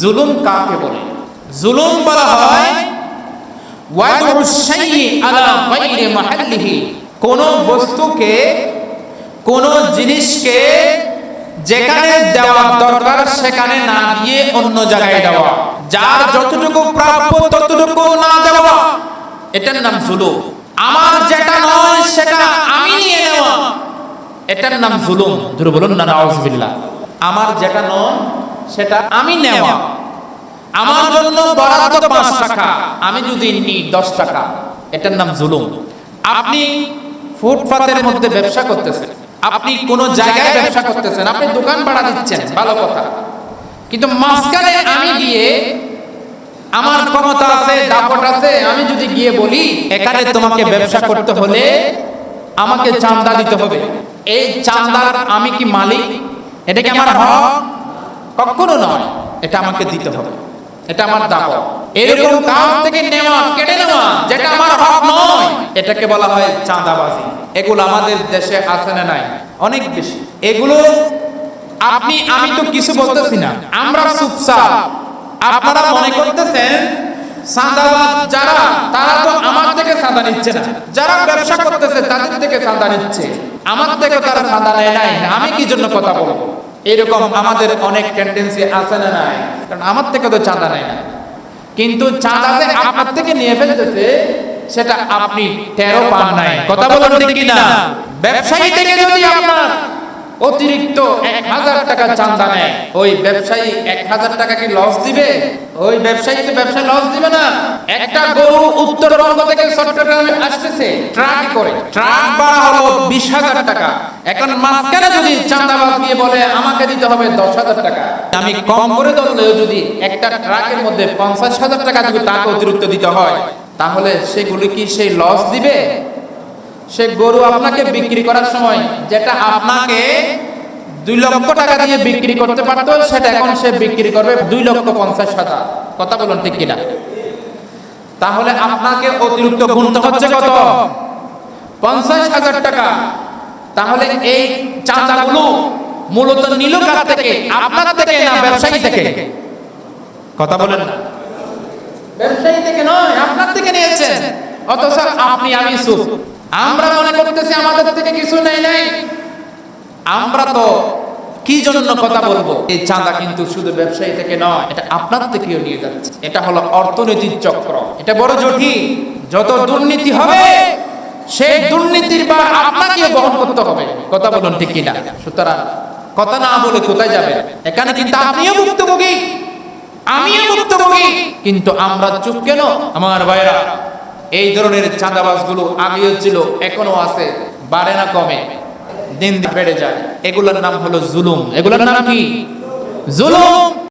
জুলুম কাকে বলে? জুলুম বলা হয় কোন বস্তুকে, কোন জিনিসকে যেখানে দেওয়া দরকার, সেখানে না দিয়ে অন্য জায়গায় দেওয়া। যার যতটুকু প্রাপ্য, ততটুকু না দেওয়া। এটার নাম জুলুম। আমার যেটা নয়, সেটা আমি নিয়ে নেওয়া। এটার নাম জুলুম। ধরে বলুন না আমার যেটা নয় সেটা আমি নেওয়া। আমার জন্য বরাদ্দ পাঁচ টাকা। আমি যদি নিই দশ টাকা এটার নাম জুলুম। আপনি ফুটপাতের মধ্যে ব্যবসা করতেছেন। আপনি কোন জায়গায় ব্যবসা করতেছেন। আপনি দোকান ভাড়া দিচ্ছেন ভালো কথা। কিন্তু মাঝখানে আমি গিয়ে আমার ক্ষমতা আছে দাপট আছে আমি যদি গিয়ে বলি এখানে তোমাকে ব্যবসা করতে হলে আমাকে চান্দা দিতে হবে। এই চান্দার আমি কি মালিক? এটা কি আমার হক? কখনো নয়। এটা আমাকে দিতে হবে। এটা আমার দাপট এরকম কাজ থেকে নেওয়া কেটে নেওয়া যেটা আমার হক নয়, এটাকে বলা হয় চাঁদাবাজি। এগুলো আমাদের দেশে আছে না নাই? অনেক বেশি। এগুলো আপনি, আমি তো কিছু বলতেছি না। আমরা চুপচাপ। আপনারা মনে করতেছেন, চাঁদাবাজ যারা, তারা তো আমার থেকে চাঁদা নিচ্ছে না। যারা ব্যবসা করতেছে, তাদের থেকে চাঁদা নিচ্ছে। আমার থেকে তারা চাঁদা নেয় নাই। আমি কি জন্য কথা বলব? এরকম আমাদের অনেক টেন্ডেন্সি আছে না নাই? কারণ আমার থেকে তো চাঁদা নেয় না। কিন্তু চাঁদা যে আপনার থেকে নিয়ে ফেলতেছে, সেটা আপনি তেরো পান নাই। কথা বলেন ঠিক কিনা? ব্যবসায়ী থেকে যদি আপনার অতিরিক্ত এক হাজার টাকা চান্দা নেয় ওই ব্যবসায়ী এক হাজার টাকা কি লস দিবে? ওই ব্যবসায়ী তো ব্যবসায় লস দিবে না। একটা গরু উত্তরবঙ্গ থেকে চট্টগ্রামে আসতেছে ট্রাক করে। ট্রাক ভাড়া হলো বিশ হাজার টাকা। এখন মাঝখানে যদি চান্দাবাজ দিয়ে বলে, আমাকে দিতে হবে দশ হাজার টাকা। আমি কম করে ধরলেও যদি একটা ট্রাকের মধ্যে পঞ্চাশ হাজার টাকা যদি তাকে অতিরিক্ত দিতে হয়, তাহলে সেগুলি কি সেই লস দিবে? সে গরু আপনাকে বিক্রি করার সময় যেটা আপনাকে দুই লক্ষ টাকা দিয়ে বিক্রি করতে পারতো, সেটা এখন সে বিক্রি করবে দুই লক্ষ পঞ্চাশ হাজার। কথা বলুন ঠিক কিনা? তাহলে আপনাকে অতিরিক্ত গুনতে হচ্ছে কত? পঞ্চাশ হাজার টাকা। তাহলে এই চাঁদাগুলো মূলত নিল কার থেকে, আপনার থেকে না ব্যবসায়ী থেকে? কথা বলেন না। ব্যবসায়ী থেকে নয়, আপনার থেকে নিয়েছেন। অথচ আপনি আমি সুখ আমরা মনে করতেছি আমাদের থেকে কিছু নেই, নাই। আমরা তো কি জন্য কথা বলব? এই চাঁদা কিন্তু শুধু ব্যবসায়ী থেকে নয়, এটা আপনার থেকেও নিয়ে যাচ্ছে। এটা হলো অর্থনৈতিক চক্র। এটা বড় জটিল। যত দুর্নীতি হবে, সেই দুর্নীতির বার আপনাকে বহন করতে হবে। কথা বলুন ঠিক কিনা? সুতরাং কথা না বলে কোথায় যাবে এখানে কিন্তু আপনিও ভুক্তভোগী। আমিও ভুক্তভোগী। কিন্তু আমরা চুপ কেন? আমার ভাইরা এই ধরনের চাঁদাবাজগুলো আগেও ছিল, এখনও আছে, বাড়ে না কমে দিন বেড়ে যায়। এগুলোর নাম হলো জুলুম। এগুলোর নাম কি? জুলুম।